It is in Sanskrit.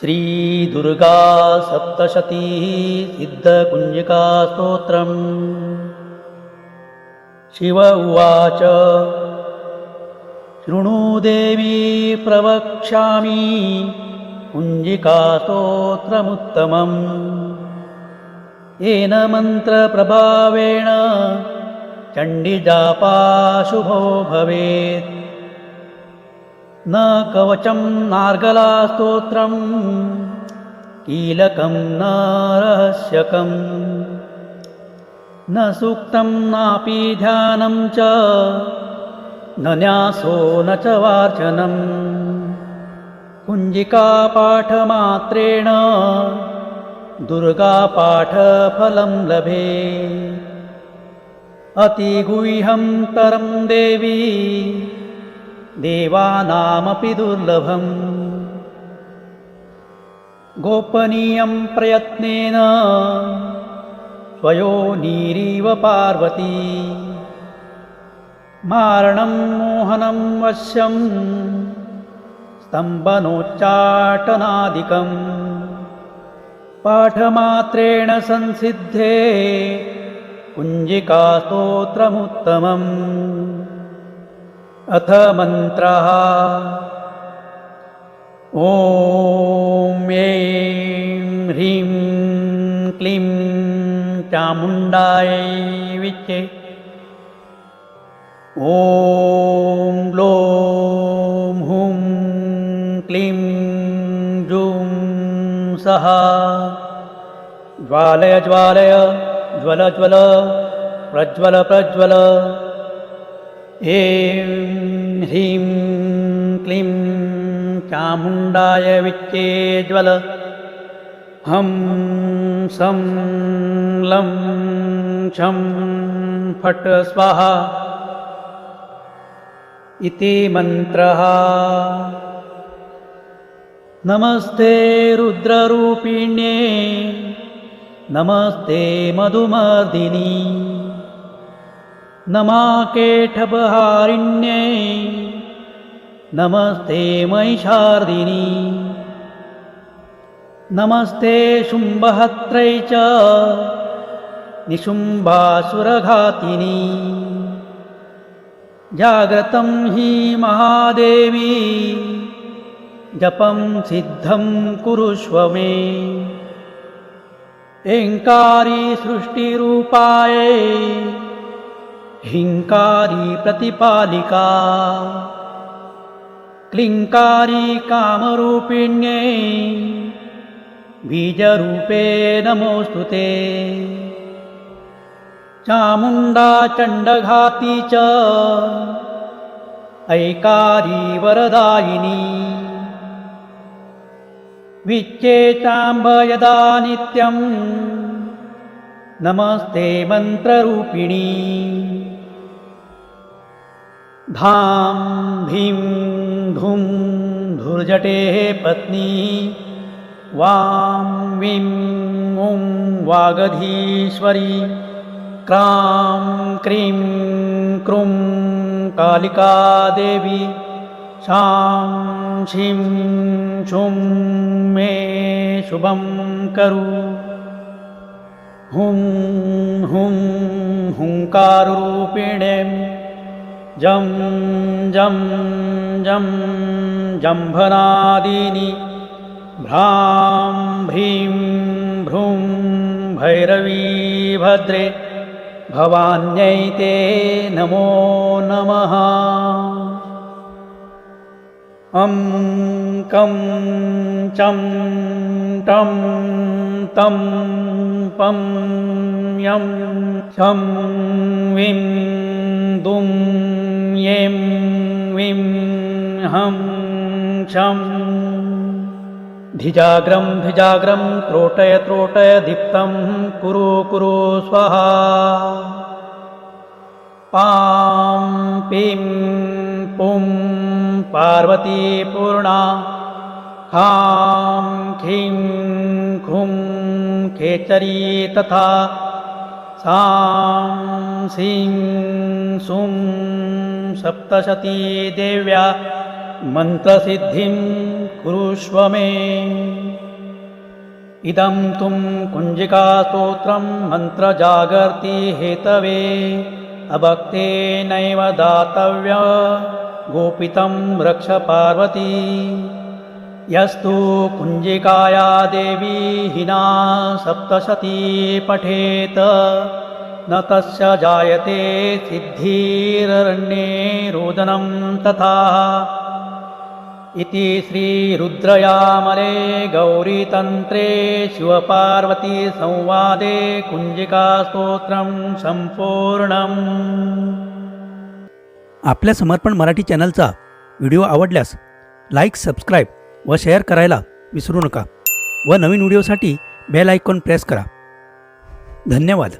श्रीदुर्गा सप्तशती सिद्धकुञ्जिकास्तोत्रम् शिव उवाच शृणु देवी प्रवक्ष्यामि कुञ्जिकास्तोत्रमुत्तमम् येन मन्त्रप्रभावेण चण्डिजापाशुभो भवेत् न कवचं नार्गलास्तोत्रं कीलकं न रहस्यकम् न सूक्तं नापि ध्यानं च न न्यासो न च वार्चनम् कुञ्जिकापाठमात्रेण दुर्गापाठफलं लभे अतिगुह्यं तरं देवी देवानामपि दुर्लभम्। गोपनीयं प्रयत्नेन स्वयोनीरिव पार्वती। मारणं मोहनं वश्यं स्तम्भनोच्चाटनादिकम्। पाठमात्रेण संसिद्धे कुञ्जिकास्तोत्रमुत्तमम् अथ मन्त्रः ॐ ऐं ह्रीं क्लीं चामुण्डायै विच्चे ॐ ग्लों हुं क्लीं जूं सः ज्वालय ज्वालय ज्वल ज्वल प्रज्वल प्रज्वल ऐं ह्रीं क्लीं चामुण्डाय विच्चे ज्वल। हं सं लं छं फट् स्वाहा। इति मन्त्रः। नमस्ते रुद्ररूपिण्ये। नमस्ते मधुमर्दिनी नमाकेठबहारिण्ये नमस्ते महिषार्दिनी। नमस्ते शुम्भहत्रै च। निशुम्भासुरघातिनी। जाग्रतं हि महादेवी। जपं सिद्धं कुरुष्व मे। एङ्कारी सृष्टिरूपाये हिङ्कारी प्रतिपालिका। क्लिङ्कारी कामरूपिण्ये। बीजरूपे नमोऽस्तु ते। चामुण्डा चण्डघाती च। ऐकारी वरदायिनी। विच्चे चाम्ब यदा नित्यं नमस्ते मन्त्ररूपिणी धां भीं धुं धुर्जटेः पत्नी। वां वीं ॐ वागधीश्वरी। क्रां क्रीं क्रुं कालिका देवी। शां शीं शुं मे शुभं करु। हुं हुं हुङ्काररूपिणीं जं जं जं जम्भनादीनि भ्रां भ्रीं भ्रूं भैरवी भद्रे भवान्यै ते नमो नमः। अं कं चं टं तं पं यं छं विं दुं विं हं छं धिजाग्रं धिजाग्रं त्रोटय त्रोटय दीप्तं कुरु कुरु स्वाहा। पां पीं पुं पार्वती पूर्णा। हां खीं खुं खेचरी तथा। सां सीं सुं सप्तशती देव्या मन्त्रसिद्धिं कुरुष्व मे। इदं तुं कुञ्जिकास्तोत्रं मन्त्रजागर्ति हेतवे अभक्तेनैव दातव्य गोपितं रक्ष पार्वती। यस्तु कुञ्जिकाया देवी हिना सप्तशती पठेत न तस्य जायते सिद्धिररण्ये रोदनं तथा। इति श्रीरुद्रयामले गौरीतन्त्रे शिवपार्वतीसंवादे कुञ्जिकास्तोत्रं सम्पूर्णम्। आपल्या समर्पण मराठी चॅनलचा व्हिडिओ आवडल्यास लाईक सबस्क्राईब व शेअर करायला विसरू नका व नवीन व्हिडिओसाठी बेल आयकॉन प्रेस करा. धन्यवाद.